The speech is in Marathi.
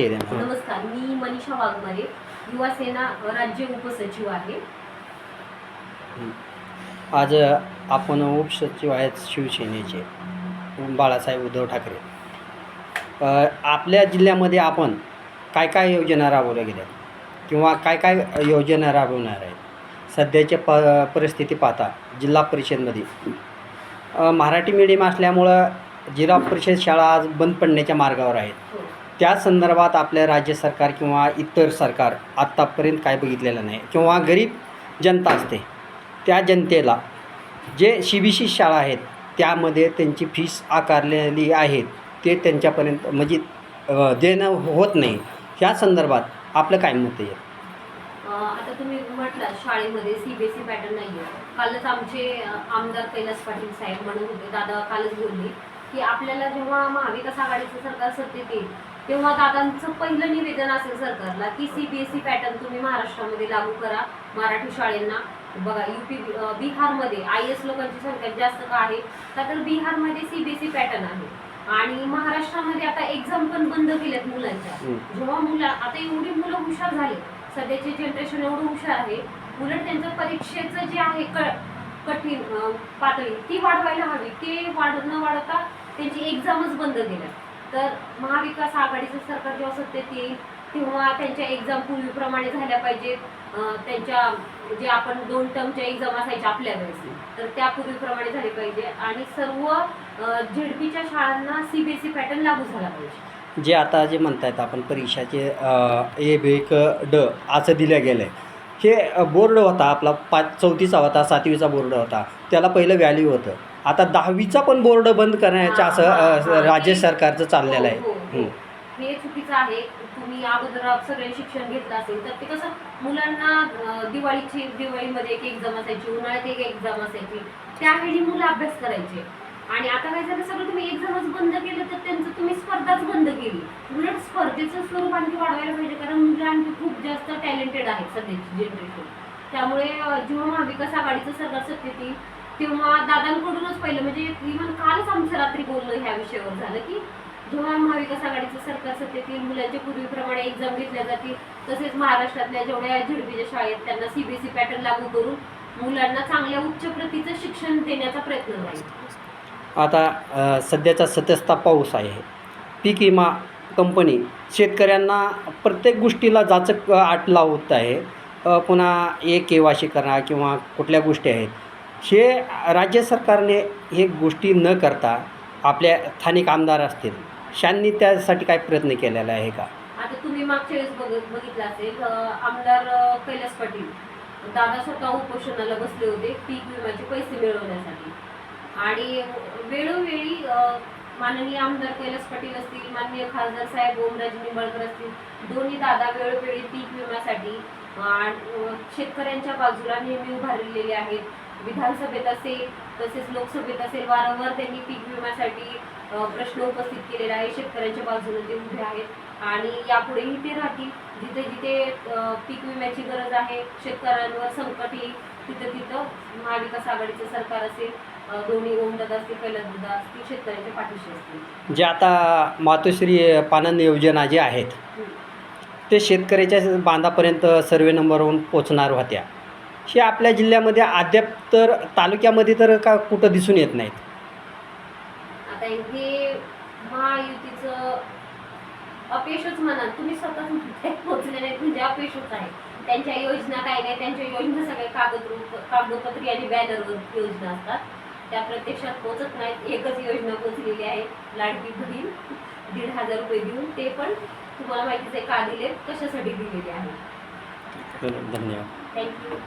नमस्कार मी मनीषा वाघमारे युवा सेना राज्य उपसचिव आहे. आज आपण उपसचिव आहेत शिवसेनेचे बाळासाहेब उद्धव ठाकरे. आपल्या जिल्ह्यामध्ये आपण काय काय योजना राबवल्या गेल्या? किंवा काय काय योजना राबवणार आहेत? सध्याच्या प परिस्थिती पाहता जिल्हा परिषदमध्ये. मराठी मीडियम असल्यामुळं जिल्हा परिषद शाळा आज बंद पडण्याच्या मार्गावर आहेत. हो. त्या संदर्भात आपल्या राज्य सरकार किंवा इतर सरकार आत्तापर्यंत काय बघितलेलं नाही. किंवा गरीब जनता असते त्या जनतेला जे सी बी सी शाळा आहेत त्यामध्ये त्यांची फीस आकारलेली आहेत ते त्यांच्यापर्यंत म्हणजे देणं होत नाही. ह्या संदर्भात आपलं काय मत आहे? आता तुम्ही म्हटलं शाळेमध्ये सीबीएसई पॅटर्न नाही आहे कालच आमचे आमदार कैलास पाटील साहेब म्हणून होते दादा कालच बोलले. की आपल्याला जेव्हा महाविकास आघाडीचं सरकार सत्तेत येईल तेव्हा दादांचं पहिलं निवेदन असेल सरकारला की सीबीएसई पॅटर्न तुम्ही महाराष्ट्रामध्ये लागू करा मराठी शाळेंना. बघा युपी बिहारमध्ये आय एस लोकांची संख्या जास्त का आहे? का तर बिहारमध्ये सीबीएसई पॅटर्न आहे. आणि महाराष्ट्रामध्ये आता एक्झाम पण बंद केल्यात मुलांच्या. जेव्हा मुलं आता एवढी मुलं हुशार झाले. सध्याचे जनरेशन एवढं हुशार आहे. उलट त्यांचं परीक्षेचं जे आहे क कठीण पातळी ती वाढवायला हवी. ते वाढ न वाढवता त्यांची एक्झामच बंद केल्या तर महाविकास आघाडीचं सरकार जेव्हा सत्तेत येईल तेव्हा त्यांच्या एक्झाम पूर्वीप्रमाणे झाल्या पाहिजेत. त्यांच्या जे आपण दोन टर्मच्या एक्झाम असायच्या आपल्या वेळेस तर त्या पूर्वीप्रमाणे झाली पाहिजे. आणि सर्व झेडपीच्या शाळांना सीबीएसई पॅटर्न लागू झाला पाहिजे. जे आता जे म्हणतायत आपण परीक्षाचे ए बी क ड असं दिलं गेलं आहे हे बोर्ड होता आपला पाच चौथीचा होता सातवीचा बोर्ड होता त्याला पहिलं व्हॅल्यू होतं आता दहावीचा पण बोर्ड बंद करण्याचं असं. राज्य सरकारचं चाललेलं हो, हो, आहे हो. हं. हे चुकीचं आहे तुम्ही अगोदर सगळे शिक्षण घेतलं असेल तर ते कसं मुलांना दिवाळीची दिवाळीमध्ये एक एक्झाम असायची उन्हाळ्यात एक एक्झाम असायची त्यावेळी मुलं अभ्यास करायचे आणि आता काय झालं सगळं तुम्ही एक्झामच बंद केलं तर त्यांचं तुम्ही स्पर्धाच बंद केली. उलट स्पर्धेचं स्वरूप आणखी वाढवायला पाहिजे कारण मुलं आणखी खूप जास्त टॅलेंटेड आहेत सध्याची जनरेशन त्यामुळे जेव्हा महाविकास आघाडीचं सरकार सत्तेत येईल तेव्हा दादांकडूनच पहिलं म्हणजे इव्हन कालच आमचं रात्री बोलणं ह्या विषयावर झालं की जेव्हा महाविकास आघाडीचं सरकार सत्तेत येईल मुलांच्या पूर्वीप्रमाणे एक्झाम घेतल्या जातील तसेच महाराष्ट्रातल्या जेवढ्या झेडपीच्या शाळेत त्यांना सीबीएसई पॅटर्न लागू करून मुलांना चांगल्या उच्च प्रतीचं शिक्षण देण्याचा प्रयत्न राहील. आता सध्याचा सतस्ता पाऊस आहे. पीक विमा कंपनी शेतकऱ्यांना प्रत्येक गोष्टीला जाचक आट लावत आहे. पुन्हा ए के केवाशी करा किंवा कुठल्या गोष्टी आहेत. हे राज्य सरकारने हे गोष्टी न करता आपल्या स्थानिक आमदार असतील शांनी त्यासाठी काय प्रयत्न केलेला आहे का? आता तुम्ही मागच्या वेळेस बघ बघितलं असेल आमदार कैलास पाटील दादा स्वतः उपोषणाला बसले होते पीक विम्याचे पैसे मिळवण्यासाठी. आणि वेळोवेळी माननीय आमदार कैलास पाटील असतील माननीय खासदार साहेब ओमराज निंबाळकर असतील दोन्ही दादा वेळोवेळी पीक विम्यासाठी शेतकऱ्यांच्या बाजूला नेहमी उभारलेले आहेत. विधानसभेत असेल तसेच लोकसभेत असेल वारंवार त्यांनी पीक विम्यासाठी प्रश्न उपस्थित केलेला आहे शेतकऱ्यांच्या बाजूने ते उभे आहेत. आणि यापुढेही ते राहतील. जिथे जिथे पीक विम्याची गरज आहे शेतकऱ्यांवर संकट येईल तिथं तिथं महाविकास आघाडीचं सरकार असेल. दोन्ही ओमदादा असतील कैलासदादा असतील शेतकऱ्यांच्या पाठीशी असतील. जे आता मातोश्री पानन योजना जे आहेत ते शेतकऱ्याच्या बांधापर्यंत सर्वे नंबरवरून पोचणार होत्या. हे आपल्या जिल्ह्यामध्ये अद्याप तर तालुक्यामध्ये तर का कुठं दिसून येत नाहीत? आता हे महायुतीचं अपयशच म्हणा तुम्ही स्वतः म्हणताय पोचले नाहीत? म्हणजे अपयशच आहे. त्यांच्या योजना काय नाही त्यांच्या योजना सगळ्या कागद कागदपत्री आणि बॅनरवर योजना असतात. त्या प्रत्यक्षात पोचत नाहीत. एकच योजना पोचलेली आहे लाडकी बहीण. दीड हजार रुपये देऊन ते पण तुम्हाला माहितीच आहे का दिले कशासाठी दिलेले आहे. धन्यवाद. थँक्यू